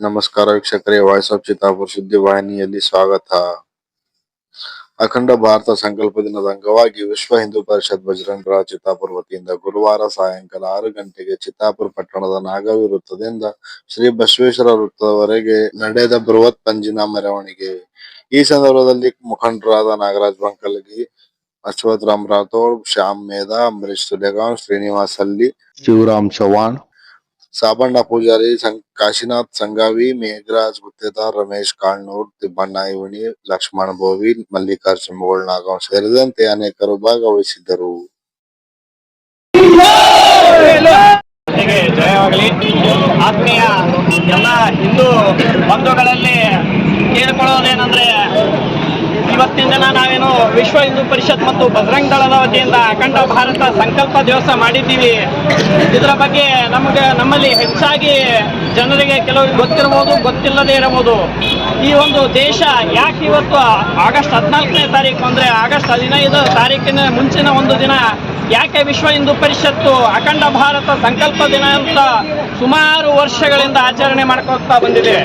ನಮಸ್ಕಾರ ವೀಕ್ಷಕರೇ voice of Chittapur ಸುದ್ದಿ ವಾಹಿನಿಯಲ್ಲಿ ಸ್ವಾಗತ. ಅಖಂಡ ಭಾರತ ಸಂಕಲ್ಪ ದಿನದ ಅಂಗವಾಗಿ ವಿಶ್ವ ಹಿಂದೂ ಪರಿಷತ್ ಬಜರಂಗ ಚಿತ್ತಾಪುರ ವತಿಯಿಂದ ಗುರುವಾರ ಸಾಯಂಕಾಲ ಆರು ಗಂಟೆಗೆ ಚಿತ್ತಾಪುರ ಪಟ್ಟಣದ ನಾಗವಿ ವೃತ್ತದಿಂದ ಶ್ರೀ ಬಸವೇಶ್ವರ ವೃತ್ತದವರೆಗೆ ನಡೆದ ಬೃಹತ್ ಪಂಜಿನ ಮೆರವಣಿಗೆ. ಈ ಸಂದರ್ಭದಲ್ಲಿ ಮುಖಂಡರಾದ ನಾಗರಾಜ್ ಬಂಕಲ್ಗಿ ಅಶ್ವಥ್ ರಾಮ್ ರಾಥೋಡ್, ಶ್ಯಾಮ್ ಮೇಧಾ ಅಂಬರೀಶ್ ಸುಲೇಗಾಂವ್ ಶ್ರೀನಿವಾಸ್ ಅಲ್ಲಿ ಶಿವರಾಮ್ ಚವ್ಹಾಣ್ ಸಾಬಣ್ಣ ಪೂಜಾರಿ ಸಂ- ಕಾಶಿನಾಥ್ ಸಂಗಾವಿ, ಮೇಘರಾಜ್ ಗುತ್ತೇದಾರ್, ರಮೇಶ್ ಕಾಳ್ನೂರ್, ತಿಮ್ಮಣ್ಣ ಇವಣಿ ಲಕ್ಷ್ಮಣ ಬೋವಿ, ಮಲ್ಲಿಕಾರ್ಜುನ್ ನಾಗಂ ಸೇರಿದಂತೆ ಅನೇಕರು ಭಾಗವಹಿಸಿದ್ದರು. ಜಯವಾಗಲಿ. ಆತ್ಮೀಯ ಎಲ್ಲ ಹಿಂದೂ ಬಂಧುಗಳಲ್ಲಿ ಕೇಳಿಕೊಳ್ಳೋದೇನೆಂದ್ರೆ ಇವತ್ತಿನ ದಿನ ನಾವೇನು ವಿಶ್ವ ಹಿಂದೂ ಪರಿಷತ್ ಮತ್ತು ಬಜರಂಗ್ ದಳದ ವತಿಯಿಂದ ಅಖಂಡ ಭಾರತ ಸಂಕಲ್ಪ ದಿವಸ ಮಾಡಿದ್ದೀವಿ. ಇದರ ಬಗ್ಗೆ ನಮಗೆ ನಮ್ಮಲ್ಲಿ ಹೆಚ್ಚಾಗಿ ಜನರಿಗೆ ಕೆಲವರಿಗೆ ಗೊತ್ತಿರಬಹುದು, ಗೊತ್ತಿಲ್ಲದೆ ಇರಬಹುದು. ಈ ಒಂದು ದೇಶ ಯಾಕೆ ಇವತ್ತು ಆಗಸ್ಟ್ ಹದಿನಾಲ್ಕನೇ ತಾರೀಕು ಅಂದರೆ ಆಗಸ್ಟ್ ಹದಿನೈದು ತಾರೀಕಿನ ಮುಂಚಿನ ಒಂದು ದಿನ ಯಾಕೆ ವಿಶ್ವ ಹಿಂದೂ ಪರಿಷತ್ತು ಅಖಂಡ ಭಾರತ ಸಂಕಲ್ಪ ದಿನ ಅಂತ ಸುಮಾರು ವರ್ಷಗಳಿಂದ ಆಚರಣೆ ಮಾಡ್ಕೋತಾ ಬಂದಿದೆ?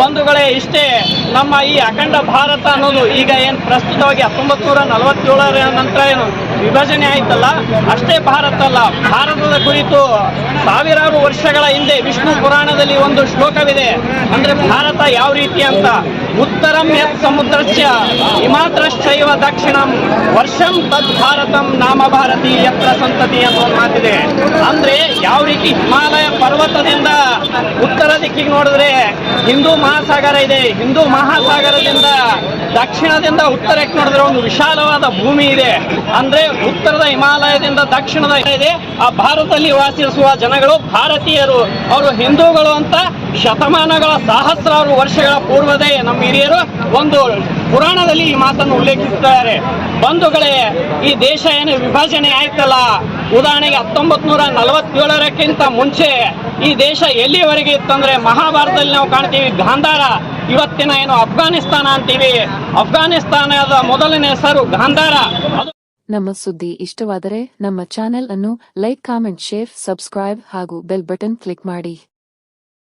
ಬಂಧುಗಳೇ, ಇಷ್ಟೇ ನಮ್ಮ ಈ ಅಖಂಡ ಭಾರತ ಅನ್ನೋದು ಈಗ ಏನು ಪ್ರಸ್ತುತವಾಗಿ ಹತ್ತೊಂಬತ್ತು ನೂರ ನಲವತ್ತೇಳರ ನಂತರ ಏನು? ವಿಭಜನೆ ಆಯ್ತಲ್ಲ? ಅಷ್ಟೇ ಭಾರತ ಅಲ್ಲ ಭಾರತದ ಕುರಿತು ಸಾವಿರಾರು ವರ್ಷಗಳ ಹಿಂದೆ ವಿಷ್ಣು ಪುರಾಣದಲ್ಲಿ ಒಂದು ಶ್ಲೋಕವಿದೆ. ಅಂದ್ರೆ ಭಾರತ ಯಾವ ರೀತಿ ಅಂತ? ಉತ್ತರಂ ಯತ್ ಸಮುದ್ರಸ್ಯ ಹಿಮಾತ್ರಶ್ಚೈವ ದಕ್ಷಿಣಂ, ವರ್ಷಂ ತದ್ ಭಾರತಂ ನಾಮ ಭಾರತಿ ಯತ್ರ ಸಂತತಿ ಅಂತ ಮಾತಿದೆ. ಅಂದ್ರೆ ಯಾವ ರೀತಿ ಹಿಮಾಲಯ ಪರ್ವತದಿಂದ ಉತ್ತರ ದಿಕ್ಕಿಗೆ ನೋಡಿದ್ರೆ ಹಿಂದೂ ಮಹಾಸಾಗರ ಇದೆ. ಹಿಂದೂ ಮಹಾಸಾಗರದಿಂದ ದಕ್ಷಿಣದಿಂದ ಉತ್ತರಕ್ಕೆ ನೋಡಿದ್ರೆ ಒಂದು ವಿಶಾಲವಾದ ಭೂಮಿ ಇದೆ. ಅಂದ್ರೆ ಉತ್ತರದ ಹಿಮಾಲಯದಿಂದ ದಕ್ಷಿಣದ ಇದೆ. ಆ ಭಾರತದಲ್ಲಿ ವಾಸಿಸುವ ಜನಗಳು ಭಾರತೀಯರು. ಅವರು ಹಿಂದೂಗಳು ಅಂತ ಶತಮಾನಗಳ ಸಹಸ್ರಾರು ವರ್ಷಗಳ ಪೂರ್ವದೇ ನಮ್ಮ ಹಿರಿಯರು ಒಂದು ಪುರಾಣದಲ್ಲಿ ಈ ಮಾತನ್ನು ಉಲ್ಲೇಖಿಸುತ್ತಾರೆ ಬಂಧುಗಳೇ, ಈ ದೇಶ ಏನು ವಿಭಜನೆ ಆಯ್ತಲ್ಲ? ಉದಾಹರಣೆಗೆ ಹತ್ತೊಂಬತ್ ನೂರ ನಲವತ್ತೇಳರಕ್ಕಿಂತ ಮುಂಚೆ ಈ ದೇಶ ಎಲ್ಲಿವರೆಗೆ ಇತ್ತಂದ್ರೆ ಮಹಾಭಾರತದಲ್ಲಿ ನಾವು ಕಾಣ್ತೀವಿ ಗಾಂಧಾರ. ಇವತ್ತಿನ ಏನು ಅಫ್ಘಾನಿಸ್ತಾನ ಅಂತೀವಿ. ಅಫ್ಘಾನಿಸ್ತಾನದ ಮೊದಲನೇ ಹೆಸರು ಗಾಂಧಾರ. ನಮ್ಮ ಸುದ್ದಿ ಇಷ್ಟವಾದರೆ ನಮ್ಮ ಚಾನೆಲ್ ಅನ್ನು ಲೈಕ್, ಕಾಮೆಂಟ್, ಶೇರ್, ಸಬ್ಸ್ಕ್ರೈಬ್ ಹಾಗೂ ಬೆಲ್ ಬಟನ್ ಕ್ಲಿಕ್ ಮಾಡಿ.